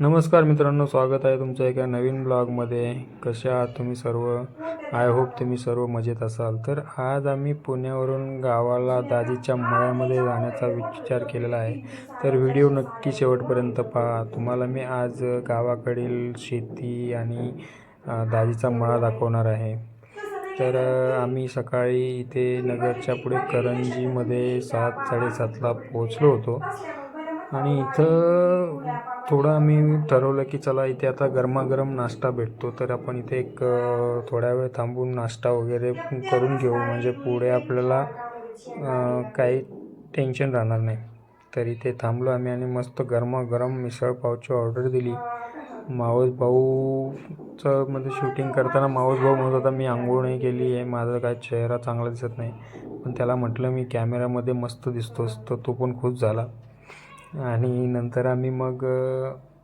नमस्कार मित्रांनो स्वागत आहे तुमच्या एका नवीन ब्लॉगमध्ये. कसे आहात तुम्ही सर्व? आय होप तुम्ही सर्व मजेत असाल. तर आज आम्ही पुण्यावरून गावाला दाजीच्या मळ्यामध्ये जाण्याचा विचार केलेला आहे. तर व्हिडिओ नक्की शेवटपर्यंत पहा. तुम्हाला मी आज गावाकडील शेती आणि दाजीचा मळा दाखवणार आहे. तर आम्ही सकाळी इथे नगरच्या पुढे करंजीमध्ये सात साडेसातला पोहोचलो होतो. आणि इथं थोडं आम्ही ठरवलं की चला इथे आता गरमागरम नाश्ता भेटतो तर आपण इथे एक थोड्या वेळ थांबून नाश्ता वगैरे करून घेऊ. म्हणजे पुढे आपल्याला काही टेन्शन राहणार नाही. तर इथे थांबलो आम्ही आणि मस्त गरमागरम मिसळपावची ऑर्डर दिली. मावस भाऊचं म्हणजे शूटिंग करताना मावस भाऊ म्हणत होता मी आंघोळ नाही केली आहे माझा काय चेहरा चांगला दिसत नाही. पण त्याला म्हटलं मी कॅमेऱ्यामध्ये मस्त दिसतोस तर तो पण खुश झाला. आणि नंतर आम्ही मग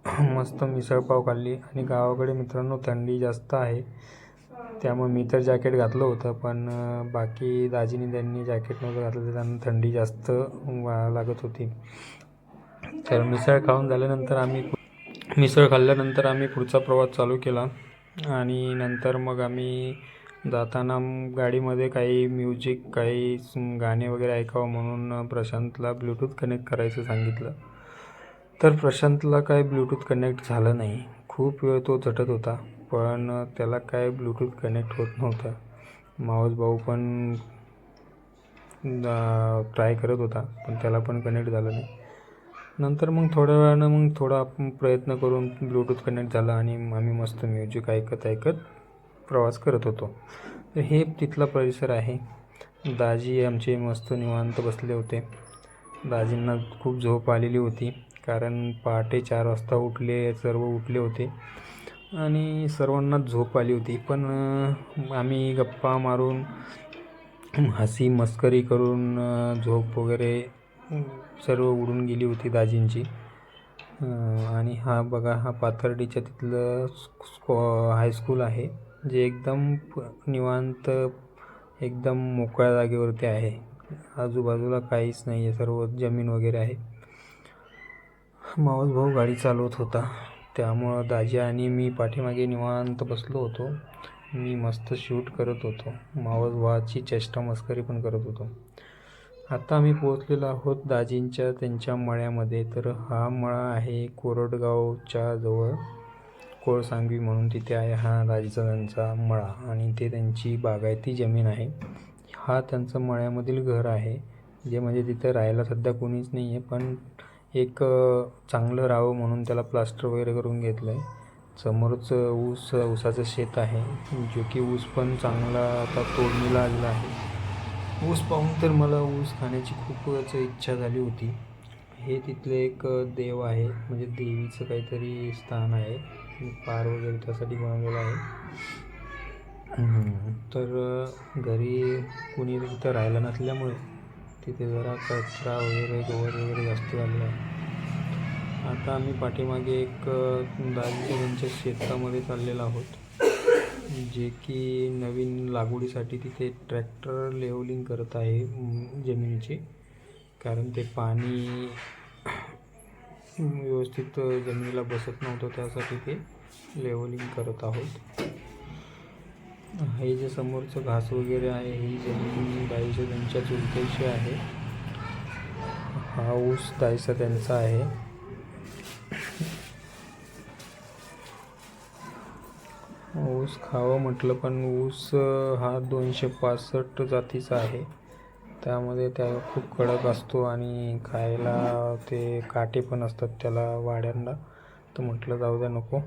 मस्त मिसळपाव खाल्ली. आणि गावाकडे मित्रांनो थंडी जास्त आहे. त्यामुळे मी तर जॅकेट घातलं होतं पण बाकी दाजीनी त्यांनी जॅकेट नव्हतं घातलं तर त्यांना थंडी जास्त वा- लागत होती. तर मिसळ खाऊन झाल्यानंतर आम्ही मिसळ खाल्ल्यानंतर आम्ही पुढचा प्रवास चालू केला. आणि नंतर मग आम्ही जाताना गाडीमध्ये काही म्युझिक काही गाणे वगैरे ऐकावं म्हणून प्रशांतला ब्लूटूथ कनेक्ट करायचं सांगितलं. तर प्रशांतला काय ब्लूटूथ कनेक्ट झालं नाही. खूप वेळ तो झटत होता पण त्याला काय ब्लूटूथ कनेक्ट होत नव्हतं. मावस भाऊ पण ट्राय करत होता पण त्याला पण कनेक्ट झालं नाही. नंतर मग थोड्या वेळानं मग थोडा प्रयत्न करून ब्लूटूथ कनेक्ट झाला आणि आम्ही मस्त म्युझिक ऐकत ऐकत प्रवास करत होतो. तर हे तिथला परिसर आहे. दाजी आमचे मस्त निवांत बसले होते. दाजींना खूप झोप आलेली होती कारण पहाटे चार वाजता उठले सर्व उठले होते. आणि सर्वांनाच झोप आली होती पण आम्ही गप्पा मारून हसी मस्करी करून झोप वगैरे सर्व उडून गेली होती दाजींची. आणि हा बघा हा पाथर्डीच्या तिथलं स्कॉ हायस्कूल आहे. जे एकदम प- निवांत एकदम मोकळ्या जागेवरती आहे. आजूबाजूला काहीच नाही आहे सर्व जमीन वगैरे आहे. मावस भाऊ गाडी चालवत होता. त्यामुळं दाजी आणि मी पाठीमागे निवांत बसलो होतो. मी मस्त शूट करत होतो. मावस भावाची चेष्टा मस्करी पण करत होतो. आता आम्ही पोहोचलेलो आहोत दाजींच्या त्यांच्या मळ्यामध्ये. तर हा मळा आहे कोरडगावच्या जवळ. कोळसांबी म्हणून तिथे आहे हा दाजीचा त्यांचा मळा आणि ते त्यांची बागायती जमीन आहे. हा त्यांचं मळ्यामधील घर आहे जे म्हणजे तिथं राहायला सध्या कोणीच नाही आहे पण एक चांगलं राहावं म्हणून त्याला प्लास्टर वगैरे करून घेतलं आहे समोरच ऊस ऊसाचं शेत आहे जो की ऊस पण चांगला आता तोडणीला आलेला आहे. ऊस पाहून तर मला ऊस खाण्याची खूपच इच्छा झाली होती. हे तिथले एक देव आहे म्हणजे देवीचं काहीतरी स्थान आहे. पार वगैरे त्यासाठी बनवलेलं आहे. तर घरी कुणी तिथं राहायला नसल्यामुळे तिथे जरा कचरा वगैरे गवत वगैरे जास्त झालेलं आहे. आता आम्ही पाठीमागे एक दाजीच्या शेतामध्ये चाललेलो आहोत. जे की नवीन लागवडीसाठी तिथे ट्रॅक्टर लेवलिंग करत आहे जमिनीची. कारण ते पाणी व्यवस्थित जमिनीला बसत नव्हतं त्यासाठी ते लेवलिंग करत आहोत. हे जे समोरचं घास वगैरे आहे ही जमीन दाईच्या त्यांच्या चुलत्याची आहे. हा ऊस दाईचा त्यांचा आहे. ऊस खावं म्हटलं पण ऊस हा दोनशे पासष्ट जातीचा आहे. त्यामध्ये त्या खूप कडक असतो आणि खायला ते काटे पण असतात त्याला वाड्यांना. तर म्हटलं जाऊ द्या नको.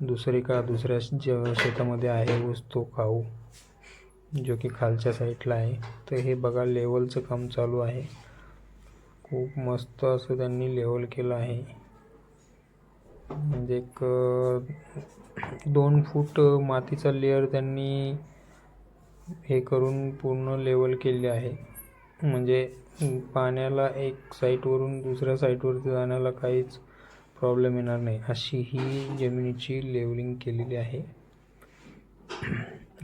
दुसरी का दुसऱ्या ज्या शेतामध्ये आहे ऊस तो खाऊ. जो की खालच्या साईडला आहे. तर हे बघा लेवलचं काम चालू आहे. खूप मस्त असं त्यांनी लेवल केलं आहे. म्हणजे एक दोन फूट मातीचा लेअर त्यांनी हे करून पूर्ण लेवल केले आहे. म्हणजे पाण्याला एक साईटवरून दुसऱ्या साईटवरती जाण्याला काहीच प्रॉब्लेम येणार नाही अशी ही जमिनीची लेवलिंग केलेली आहे.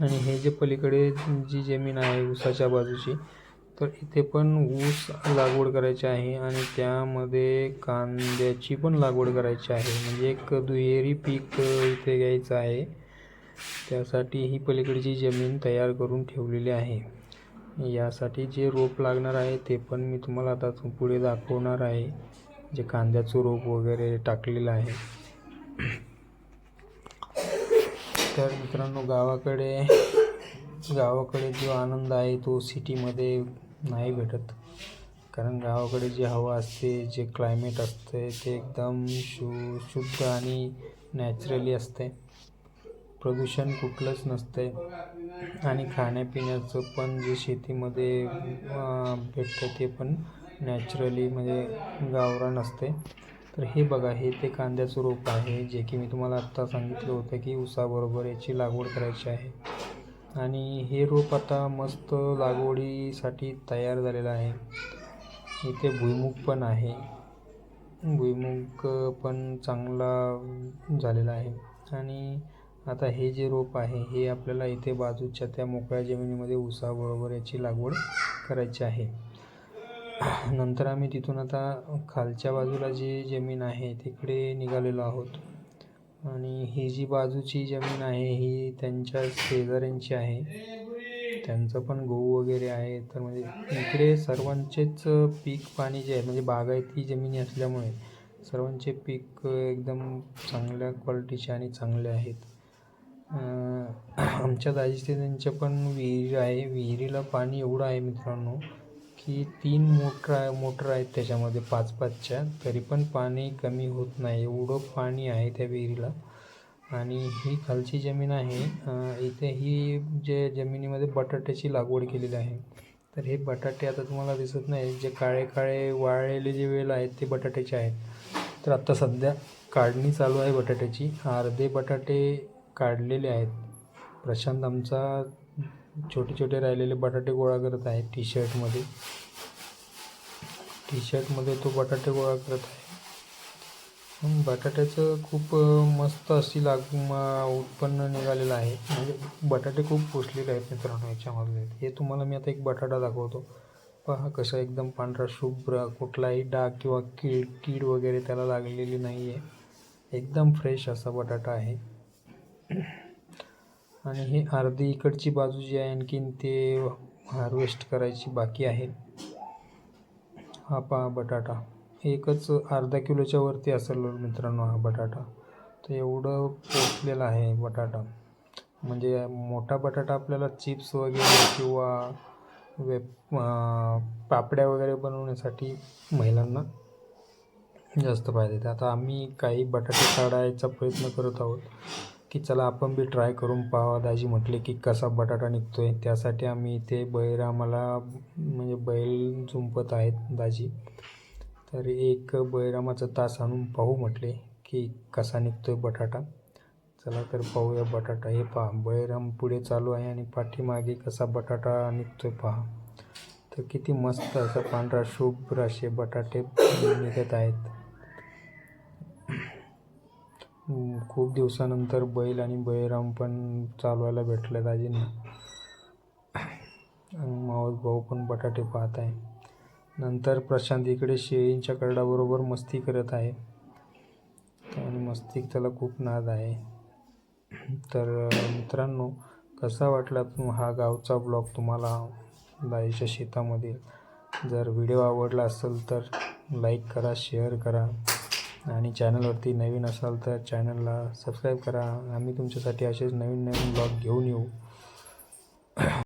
आणि हे जे पलीकडे जी जमीन आहे ऊसाच्या बाजूची तर इथे पण ऊस लागवड करायची आहे आणि त्यामध्ये कांद्याची पण लागवड करायची आहे. म्हणजे एक दुहेरी पीक इथे घ्यायचं आहे. त्यासाठी ही पलीकडची जमीन तयार करून ठेवलेली आहे. यासाठी जे रोप लागणार आहे ते पण मी तुम्हाला आता पुढे दाखवणार आहे. जे कांद्याचं रोप वगैरे टाकलेलं आहे. तर मित्रांनो गावाकडे गावाकडे जो आनंद आहे तो सिटीमध्ये नाही भेटत. कारण गावाकडे जी हवा असते जे क्लायमेट असते ते एकदम शु शुद्ध आणि नॅचरली असते. प्रदूषण कुठलंच नसते आणि खाण्यापिण्याचं पण जे शेतीमध्ये भेटतं ते पण नॅचरली म्हणजे गावरान असते तर हे बघा हे ते कांद्याचं रोप आहे जे की मी तुम्हाला आत्ता सांगितलं होतं की उसाबरोबर याची लागवड करायची आहे. आणि हे रोप आता मस्त लागवडीसाठी तयार झालेलं आहे. इथे भुईमुग पण आहे. भुईमुग पण चांगला झालेला आहे. आणि आता हे जे रोप आहे हे आपल्याला इथे बाजूच्या त्या मोकळ्या जमिनीमध्ये उसाबरोबर याची लागवड करायची आहे. नंतर आम्ही तिथून आता खालच्या बाजूला जी जमीन आहे तिकडे निघालेलो आहोत. आणि ही जी बाजूची जमीन आहे ही त्यांच्या शेजाऱ्यांची आहे. त्यांचं पण गहू वगैरे आहे. तर म्हणजे इकडे सर्वांचेच पीक पाणी जे आहे म्हणजे बागायती जमिनी असल्यामुळे सर्वांचे पीक एकदम चांगल्या क्वालिटीचे आणि चांगले आहेत. आमच्या दाजीचे त्यांच्या पण विहीर आहे. विहिरीला पाणी एवढं आहे मित्रांनो की तीन मोटर आहे मोटर आहेत त्याच्यामध्ये पाच पाचच्या. तरी पण पाणी कमी होत नाही. एवढं पाणी आहे त्या विहिरीला. आणि ही खालची जमीन आहे. इथे ही जे जमिनीमध्ये बटाट्याची लागवड केलेली आहे. तर हे बटाटे आता तुम्हाला दिसत नाही. जे काळे काळे वाळलेले जे वेल आहेत ते बटाट्याचे आहेत. तर आत्ता सध्या काढणी चालू आहे बटाट्याची. अर्धे बटाटे काढलेले आहेत. प्रशांत आमचा छोटे छोटे राहिलेले बटाटे गोळा करत आहे टी शर्टमध्ये टी शर्टमध्ये तो बटाटे गोळा करत आहे. बटाट्याचं खूप मस्त अशी लाग उत्पन्न निघालेलं आहे. म्हणजे बटाटे खूप पोचलेले आहेत मित्रांनो याच्यामधले हे तुम्हाला मी आता एक बटाटा दाखवतो. पहा कसं एकदम पांढरा शुभ्र कुठलाही डाग किंवा कीड कीड वगैरे त्याला लागलेली नाही आहे एकदम फ्रेश असा बटाटा आहे. आणि हे अर्धी इकडची बाजू जी आहे आणखीन ते हार्वेस्ट करायची बाकी आहे. हा पहा बटाटा. एकच अर्धा किलोच्या वरती असेल मित्रांनो हा बटाटा. तर एवढं पोचलेला आहे बटाटा. म्हणजे मोठा बटाटा आपल्याला चिप्स वगैरे किंवा वे पापड्या वगैरे बनवण्यासाठी महिलांना जास्त फायदा आता आम्ही काही बटाटे काढायचा प्रयत्न करत आहोत. की चला आपण बी ट्राय करून पाहावा दाजी म्हटले की कसा बटाटा निघतो आहे त्यासाठी आम्ही इथे बैल आम्हाला म्हणजे बैल झुंपत आहेत दाजी. तर एक बैरामाचा तास आणून पाहू म्हटले की कसा निघतो आहे बटाटा. चला तर पाहूया बटाटा. हे पहा बैराम पुढे चालू आहे आणि पाठीमागे कसा बटाटा निघतो आहे पहा. तर किती मस्त असं पांढरा शुभ्र असे बटाटे निघत आहेत. खूप दिवसानंतर बैल आणि बैराम पण चालवायला भेटले दाजींना मावस भाऊ पण बटाटे पाहत आहे. नंतर प्रशांत इकडे शेळींच्या करडाबरोबर मस्ती करत आहे. आणि मस्ती त्याला खूप नाद आहे. तर मित्रांनो कसा वाटला हा गावचा ब्लॉग तुम्हाला दाईच्या शेतामधील? जर व्हिडिओ आवडला असेल तर लाईक करा शेअर करा. आणि चॅनलवरती नवीन असाल तर चॅनलला सबस्क्राईब करा. आम्ही तुमच्यासाठी असेच नवीन नवीन ब्लॉग घेऊन येऊ.